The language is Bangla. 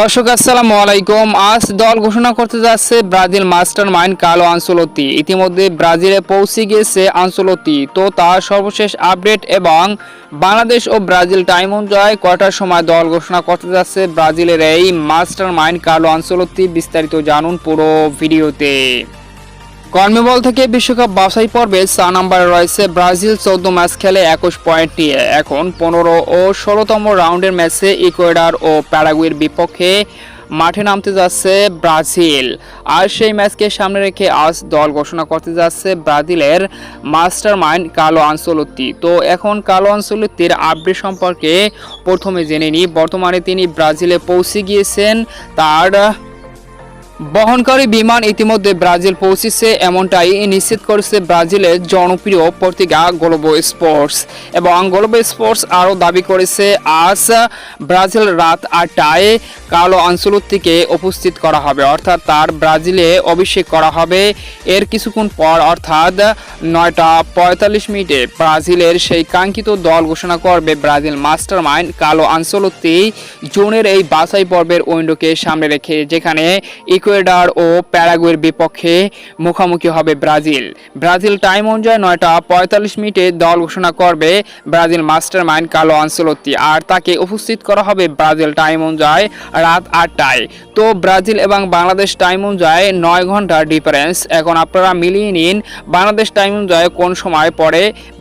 দর্শক, আসসালামু আলাইকুম। আজ দল ঘোষণা করতে যাচ্ছে ব্রাজিল মাস্টার মাইন্ড কালো আঞ্চলতি ইতিমধ্যে ব্রাজিলে পৌঁছে গিয়েছে আঞ্চলতি তো তার সর্বশেষ আপডেট এবং বাংলাদেশ ও ব্রাজিল টাইম অনুযায়ী কয়টার সময় দল ঘোষণা করতে যাচ্ছে ব্রাজিলের এই মাস্টার মাইন্ড কালো আঞ্চলতি বিস্তারিত জানুন পুরো ভিডিওতে। কর্মবল থেকে বিশ্বকাপ বাছাই পর্বে চা নাম্বারে রয়েছে ব্রাজিল চৌদ্দ ম্যাচ খেলে একুশ পয়েন্ট নিয়ে। এখন পনেরো ও ষোলোতম রাউন্ডের ম্যাচে ইকুয়েডার ও প্যারাগুয়ের বিপক্ষে মাঠে নামতে যাচ্ছে ব্রাজিল। আর সেই ম্যাচকে সামনে রেখে আজ দল ঘোষণা করতে যাচ্ছে ব্রাজিলের মাস্টার মাইন্ড কালো আনসোলত্তি। তো এখন কালো আনসোলত্তির আপডেট সম্পর্কে প্রথমে জেনে নিই। বর্তমানে তিনি ব্রাজিলে পৌঁছে গিয়েছেন তার বহনকারী বিমান ইতিমধ্যে ব্রাজিল পৌঁছেছে, এমনটাই নিশ্চিত করেছে ব্রাজিলের জনপ্রিয় পত্রিকা গ্লোবো স্পোর্টস। এবং গ্লোবো স্পোর্টস আরও দাবি করেছে, আজ ব্রাজিল রাত আটটায় কালো আনসুলত্তিকে উপস্থিত করা হবে। অর্থাৎ তার ব্রাজিলে অভিষেক করা হবে। এর কিছুক্ষণ পর, অর্থাৎ নয়টা পঁয়তাল্লিশ মিনিটে ব্রাজিলের সেই কাঙ্ক্ষিত দল ঘোষণা করবে ব্রাজিল মাস্টার মাইন্ড কালো আনসোলত্তি জুনের এই বাছাই পর্বের উইন্ডোকে সামনে রেখে, যেখানে ইকুয়েডার ও প্যারাগুয়ের বিপক্ষে মুখোমুখি হবে ব্রাজিল। ব্রাজিল টাইম অনুযায়ী নয়টা পঁয়তাল্লিশ মিনিটে দল ঘোষণা করবে ব্রাজিল মাস্টার মাইন্ড কালো আনসোলত্তি, আর তাকে উপস্থিত করা হবে ব্রাজিল টাইম অনুযায়ী রাত আটটায়। তো ব্রাজিল এবং বাংলাদেশ টাইম অনুযায়ী নয় ঘণ্টার ডিফারেন্স। এখন আপনারা মিলিয়ে নিন বাংলাদেশ টাইম অনুযায়ী কোন সময় পরে